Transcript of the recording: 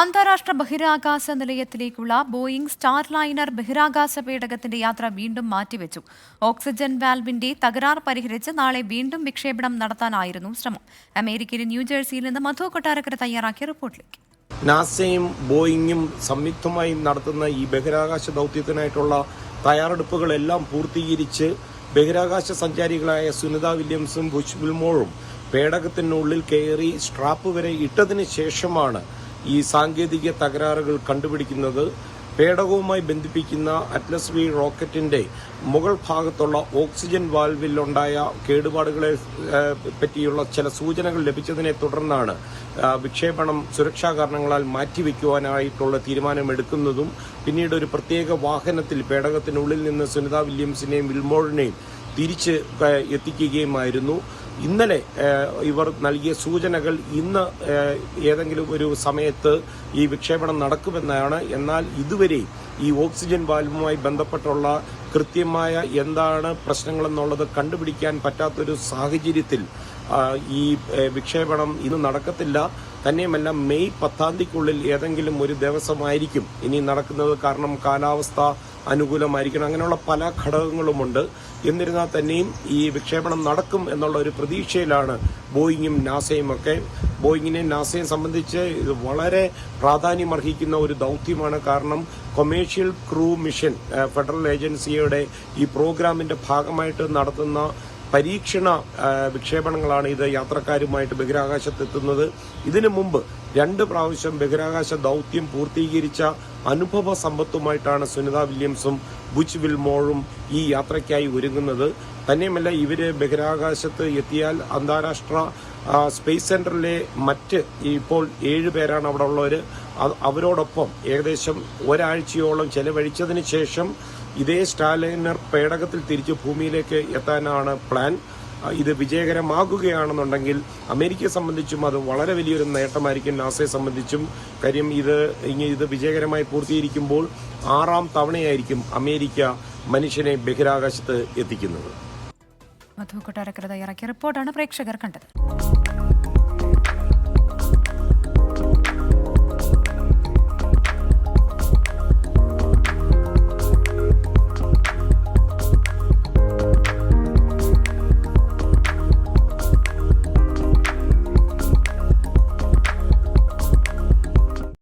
അന്താരാഷ്ട്ര ബഹിരാകാശ നിലയത്തിലേക്കുള്ള Boeing Starliner ബഹിരാകാശ പേടകത്തിന്റെ യാത്ര വീണ്ടും മാറ്റിവെച്ചു. ഓക്സിജൻ വാൽവിന്റെ തകരാർ പരിഹരിച്ച് നാളെ വീണ്ടും വിക്ഷേപണം നടത്താനായിരുന്നു ശ്രമം. അമേരിക്കയിലെ ന്യൂജേഴ്സിയിൽ നിന്ന് മധു കൊട്ടാരക്കര തയ്യാറാക്കിയ റിപ്പോർട്ടിലേക്ക്. നാസയും ബോയിങ്ങും സംയുക്തമായി നടത്തുന്ന ഈ ബഹിരാകാശ ദൗത്യത്തിനായിട്ടുള്ള തയ്യാറെടുപ്പുകളെല്ലാം പൂർത്തീകരിച്ച് ബഹിരാകാശ സഞ്ചാരികളായ സുനിത വില്യംസും ബുഷ് വിൽമോറും പേടകത്തിനുള്ളിൽ കയറി സ്ട്രാപ്പ് വരെ ഇട്ടതിന് ശേഷമാണ് ഈ സാങ്കേതിക തകരാറുകൾ കണ്ടുപിടിക്കുന്നത് പേടകവുമായി ബന്ധിപ്പിക്കുന്ന അറ്റ്ലസ് വി റോക്കറ്റിന്റെ മുകൾ ഭാഗത്തുള്ള ഓക്സിജൻ വാൽവിലുണ്ടായ കേടുപാടുകളെ പറ്റിയുള്ള ചില സൂചനകൾ ലഭിച്ചതിനെ തുടർന്നാണ് വിക്ഷേപണം സുരക്ഷാ കാരണങ്ങളാൽ മാറ്റിവെക്കുവാനായിട്ടുള്ള തീരുമാനമെടുക്കുന്നതും പിന്നീട് ഒരു പ്രത്യേക വാഹനത്തിൽ പേടകത്തിനുള്ളിൽ നിന്ന് സുനിത വില്യംസിനെയും വിൽമോറിനെയും തിരിച്ച് എത്തിക്കുകയുമായിരുന്നു. ഇന്നലെ ഇവർ നൽകിയ സൂചനകൾ ഇന്ന് ഏതെങ്കിലും ഒരു സമയത്ത് ഈ വിക്ഷേപണം നടക്കുമെന്നാണ്. എന്നാൽ ഇതുവരെ ഈ ഓക്സിജൻ വാൽവുമായി ബന്ധപ്പെട്ടുള്ള കൃത്യമായ എന്താണ് പ്രശ്നങ്ങളെന്നുള്ളത് കണ്ടുപിടിക്കാൻ പറ്റാത്തൊരു സാഹചര്യത്തിൽ ഈ വിക്ഷേപണം ഇന്ന് നടക്കത്തില്ല. തന്നെയുമല്ല മെയ് പത്താം തീയതിക്കുള്ളിൽ ഏതെങ്കിലും ഒരു ദിവസമായിരിക്കും ഇനി നടക്കുന്നത്. കാരണം കാലാവസ്ഥ അനുകൂലമായിരിക്കണം. അങ്ങനെയുള്ള പല ഘടകങ്ങളുമുണ്ട്. എന്നിരുന്നാൽ തന്നെയും ഈ വിക്ഷേപണം നടക്കും എന്നുള്ള ഒരു പ്രതീക്ഷയിലാണ് ബോയിങ്ങും നാസയും ഒക്കെ. ബോയിങ്ങിനെയും നാസയും സംബന്ധിച്ച് ഇത് വളരെ പ്രാധാന്യമർഹിക്കുന്ന ഒരു ദൗത്യമാണ്. കാരണം കൊമേഴ്ഷ്യൽ ക്രൂ മിഷൻ ഫെഡറൽ ഏജൻസിയുടെ ഈ പ്രോഗ്രാമിന്റെ ഭാഗമായിട്ട് നടത്തുന്ന പരീക്ഷണ വിക്ഷേപണങ്ങളാണ് ഇത് യാത്രക്കാരുമായിട്ട് ബഹിരാകാശത്തെത്തുന്നത്. ഇതിനു മുമ്പ് രണ്ട് പ്രാവശ്യം ബഹിരാകാശ ദൗത്യം പൂർത്തീകരിച്ച അനുഭവ സമ്പത്തുമായിട്ടാണ് സുനിത വില്യംസും ബുച്ച് വിൽമോഴും ഈ യാത്രയ്ക്കായി ഒരുങ്ങുന്നത്. തന്നെയുമല്ല ഇവർ ബഹിരാകാശത്ത് എത്തിയാൽ അന്താരാഷ്ട്ര സ്പേസ് സെന്ററിലെ മറ്റ് ഇപ്പോൾ ഏഴ് പേരാണ് അവിടെ ഉള്ളവർ അവരോടൊപ്പം ഏകദേശം ഒരാഴ്ചയോളം ചെലവഴിച്ചതിന് ശേഷം ഇതേ സ്റ്റാലൈനർ പേടകത്തിൽ തിരിച്ച് ഭൂമിയിലേക്ക് എത്താനാണ് പ്ലാൻ. ഇത് വിജയകരമാകുകയാണെന്നുണ്ടെങ്കിൽ അമേരിക്കയെ സംബന്ധിച്ചും അത് വളരെ വലിയൊരു നേട്ടമായിരിക്കും നാസയെ സംബന്ധിച്ചും. കാര്യം ഇത് ഇത് വിജയകരമായി പൂർത്തീകരിക്കുമ്പോൾ ആറാം തവണയായിരിക്കും അമേരിക്ക മനുഷ്യനെ ബഹിരാകാശത്ത് എത്തിക്കുന്നത്. മധു കൊട്ടാരക്കര റിപ്പോർട്ടാണ് പ്രേക്ഷകർ കണ്ടത്.